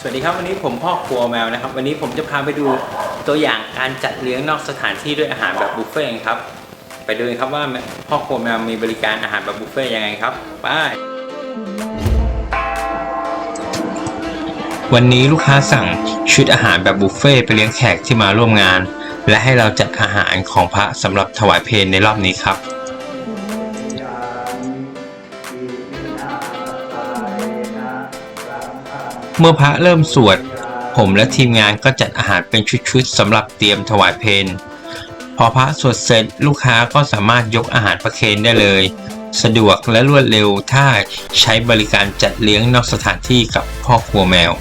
สวัสดีครับ วันนี้ผมพ่อครัวแมวนะครับ วันนี้ผมจะพาไปดูตัวอย่างการจัดเลี้ยงนอกสถานที่ด้วยอาหารแบบบุฟเฟ่ต์ครับ ไปดูกันครับว่าพ่อครัวแมวมีบริการอาหารแบบบุฟเฟ่ต์ยังไงครับไปวันนี้ลูกค้าสั่งชุดอาหารแบบบุฟเฟ่ต์ไปเลี้ยงแขกที่มาร่วมงาน และให้เราจัดอาหารของพระสำหรับถวายเพลในรอบนี้ครับ เมื่อพระเริ่มสวด ผมและทีมงานก็จัดอาหารเป็นชุดๆสำหรับเตรียมถวายเพลพอพระสวดเสร็จลูกค้าก็สามารถยกอาหารประเคนได้เลย สะดวกและรวดเร็วถ้าใช้บริการจัดเลี้ยงนอกสถานที่กับพ่อครัวแมว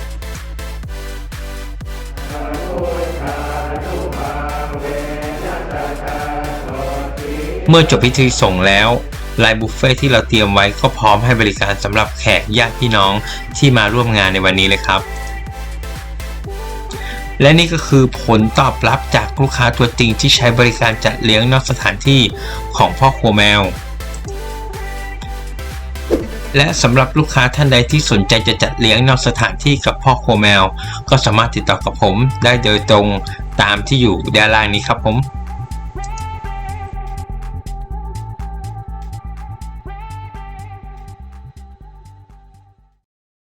เมื่อจบพิธีส่งแล้ว ลายบุฟเฟ่ที่เราเตรียมไว้ก็พร้อมให้บริการสำหรับแขกญาติพี่น้องที่มาร่วมงานในวันนี้เลยครับ และนี่ก็คือผลตอบรับจากลูกค้าตัวจริงที่ใช้บริการจัดเลี้ยงนอกสถานที่ของพ่อครัวแมว และสำหรับลูกค้าท่านใดที่สนใจจะจัดเลี้ยงนอกสถานที่กับพ่อครัวแมว ก็สามารถติดต่อกับผมได้โดยตรงตามที่อยู่ด้านล่างนี้ครับผม